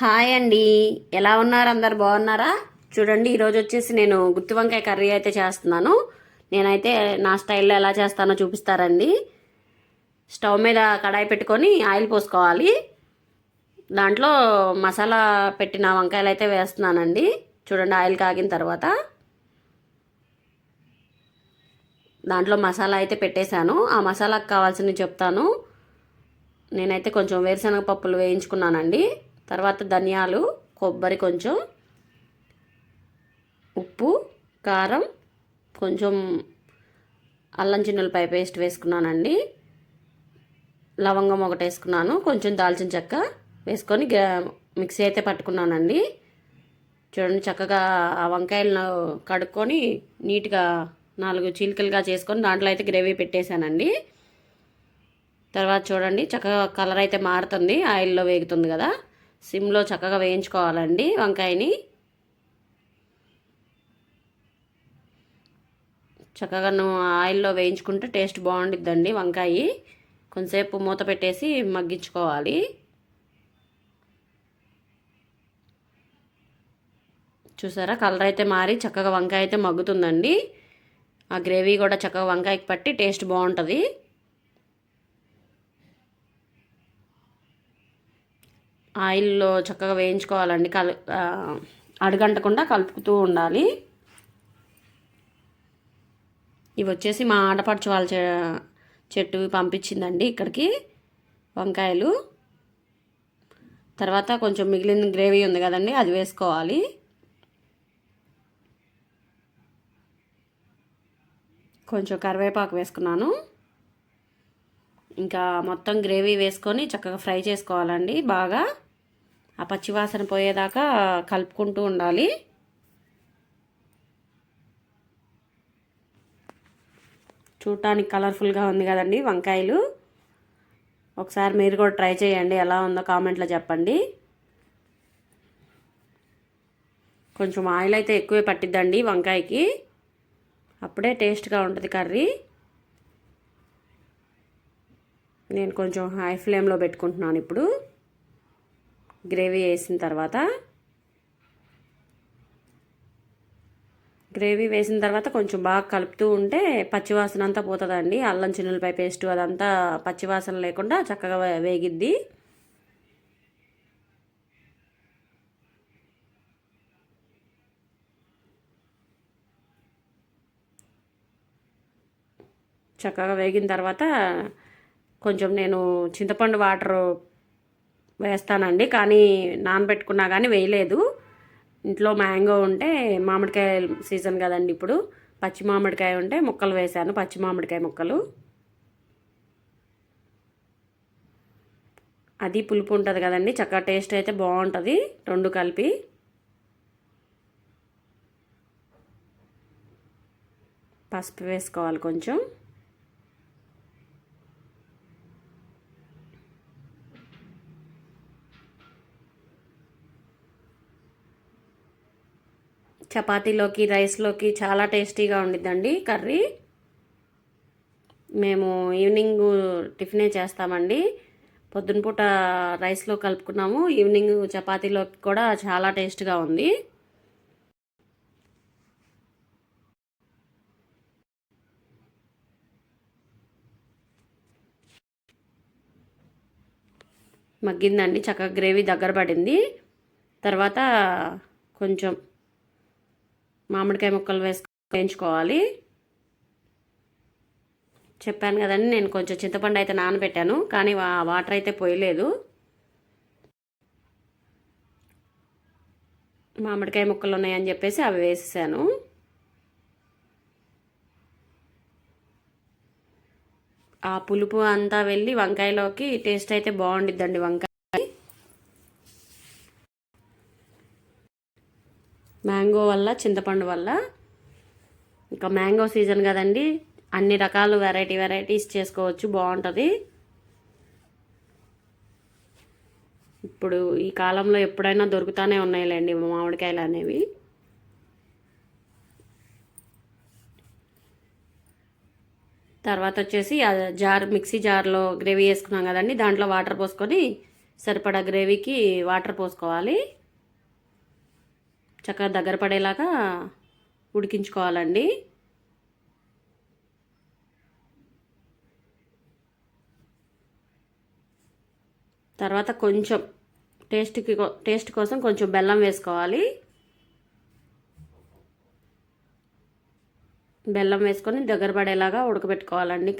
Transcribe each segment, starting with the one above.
Hi అండి. ఎలా ఉన్నారు? అందరు బాగున్నారా? చూడండి ఈరోజు వచ్చేసి నేను గుత్తి వంకాయ కర్రీ అయితే చేస్తున్నాను. నేనైతే నా స్టైల్లో ఎలా చేస్తానో చూపిస్తారండి. స్టవ్ మీద కడాయి పెట్టుకొని ఆయిల్ పోసుకోవాలి. దాంట్లో మసాలా పెట్టిన వంకాయలు అయితే వేస్తున్నానండి. చూడండి ఆయిల్ కాగిన తర్వాత. దాంట్లో మసాలా అయితే పెట్టేశాను. ఆ మసాలాకు కావాల్సినవి చెప్తాను. నేనైతే కొంచెం వేరుశనగ పప్పులు వేయించుకున్నానండి. తర్వాత ధనియాలు కొబ్బరి కొంచెం ఉప్పు కారం కొంచెం అల్లం చిన్నులపై పేస్ట్ వేసుకున్నానండి. లవంగం ఒకటి వేసుకున్నాను కొంచెం దాల్చిన చెక్క వేసుకొని మిక్సీ అయితే పట్టుకున్నానండి. చూడండి చక్కగా ఆ వంకాయలను కడుక్కొని నీట్గా నాలుగు చీలికలుగా చేసుకొని దాంట్లో అయితే గ్రేవీ పెట్టేశానండి. తర్వాత చూడండి చక్కగా కలర్ అయితే మారుతుంది ఆయిల్లో వేగుతుంది కదా. సిమ్లో చక్కగా వేయించుకోవాలండి వంకాయని. చక్కగా నువ్వు ఆయిల్లో వేయించుకుంటే టేస్ట్ బాగుండిద్దండి వంకాయ. కొంతసేపు మూత పెట్టేసి మగ్గించుకోవాలి. చూసారా? కలర్ అయితే మారి చక్కగా వంకాయ అయితే మగ్గుతుందండి. ఆ గ్రేవీ కూడా చక్కగా వంకాయకి పట్టి టేస్ట్ బాగుంటుంది. ఆయిల్లో చక్కగా వేయించుకోవాలండి. కలు అడుగంటకుండా కలుపుతూ ఉండాలి. ఇవి వచ్చేసి మా ఆడపడుచు వాళ్ళ చెట్టు పంపించిందండి ఇక్కడికి. వంకాయలు. తర్వాత కొంచెం మిగిలిన గ్రేవీ ఉంది కదండి అది వేసుకోవాలి. కొంచెం కరివేపాకు వేసుకున్నాను. ఇంకా మొత్తం గ్రేవీ వేసుకొని చక్కగా ఫ్రై చేసుకోవాలండి బాగా. ఆ పచ్చివాసన పోయేదాకా కలుపుకుంటూ ఉండాలి. చూడటానికి కలర్ఫుల్గా ఉంది కదండి వంకాయలు. ఒకసారి మీరు కూడా ట్రై చేయండి ఎలా ఉందో కామెంట్లో చెప్పండి. కొంచెం ఆయిల్ అయితే ఎక్కువే పట్టిద్దండి వంకాయకి. అప్పుడే టేస్ట్గా ఉంటుంది కర్రీ. నేను కొంచెం హై ఫ్లేమ్లో పెట్టుకుంటున్నాను ఇప్పుడు. గ్రేవీ వేసిన తర్వాత గ్రేవీ వేసిన తర్వాత కొంచెం బాగా కలుపుతూ ఉంటే పచ్చివాసన అంతా పోతుందండి. అల్లం చిన్నులపై పేస్ట్ అదంతా పచ్చివాసన లేకుండా చక్కగా వేగిద్ది. చక్కగా వేగిన తర్వాత కొంచెం నేను చింతపండు వాటర్ వేస్తానండి. కానీ నానబెట్టుకున్నా కానీ వేయలేదు. ఇంట్లో మ్యాంగో ఉంటే మామిడికాయ సీజన్ కదండి ఇప్పుడు. పచ్చి మామిడికాయ ఉంటే ముక్కలు వేశాను. పచ్చి మామిడికాయ ముక్కలు. అది పులుపు ఉంటుంది కదండి. చక్కగా టేస్ట్ అయితే బాగుంటుంది. రెండు కలిపి. పసుపు వేసుకోవాలి కొంచెం. చపాతీలోకి రైస్లోకి చాలా టేస్టీగా ఉండిద్దండి కర్రీ. మేము ఈవినింగ్ టిఫినే చేస్తామండి. పొద్దున పూట రైస్లో కలుపుకున్నాము. ఈవినింగ్ చపాతీలోకి కూడా చాలా టేస్ట్గా ఉంది. మగ్గిందండి. చక్కగా గ్రేవీ దగ్గర పడింది. తర్వాత కొంచెం మామిడికాయ ముక్కలు వేసుకు వేయించుకోవాలి. చెప్పాను కదండి నేను కొంచెం చింతపండు అయితే నానబెట్టాను కానీ వాటర్ అయితే పోయలేదు. మామిడికాయ ముక్కలు ఉన్నాయని చెప్పేసి అవి వేసేసాను. ఆ పులుపు అంతా వెళ్ళి వంకాయలోకి టేస్ట్ అయితే బాగుండిద్దండి వంకాయ. మ్యాంగో వల్ల చింతపండు వల్ల. ఇంకా మ్యాంగో సీజన్ కదండి. అన్ని రకాలు వెరైటీ వెరైటీస్ చేసుకోవచ్చు బాగుంటుంది. ఇప్పుడు ఈ కాలంలో ఎప్పుడైనా దొరుకుతానే ఉన్నాయిలేండి మామిడికాయలు అనేవి. తర్వాత వచ్చేసి జార్ మిక్సీ జార్లో గ్రేవీ వేసుకున్నాం కదండి. దాంట్లో వాటర్ పోసుకొని సరిపడా గ్రేవీకి వాటర్ పోసుకోవాలి. చక్కగా దగ్గర పడేలాగా ఉడికించుకోవాలండి. తర్వాత కొంచెం టేస్ట్కి టేస్ట్ కోసం కొంచెం బెల్లం వేసుకోవాలి. బెల్లం వేసుకొని దగ్గర పడేలాగా ఉడకబెట్టుకోవాలండి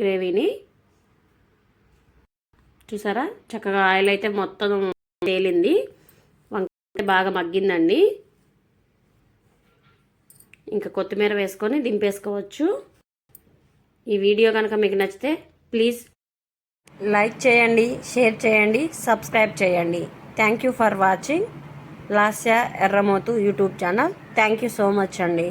గ్రేవీని. చూసారా? చక్కగా ఆయిల్ అయితే మొత్తం తేలింది. బాగా మగ్గిందండి. ఇంకా కొత్తిమీర వేసుకొని దింపేసుకోవచ్చు. ఈ వీడియో కనుక మీకు నచ్చితే ప్లీజ్ లైక్ చేయండి షేర్ చేయండి సబ్స్క్రైబ్ చేయండి. Thank you for watching Lasya Erramothu YouTube channel. Thank you so much అండి.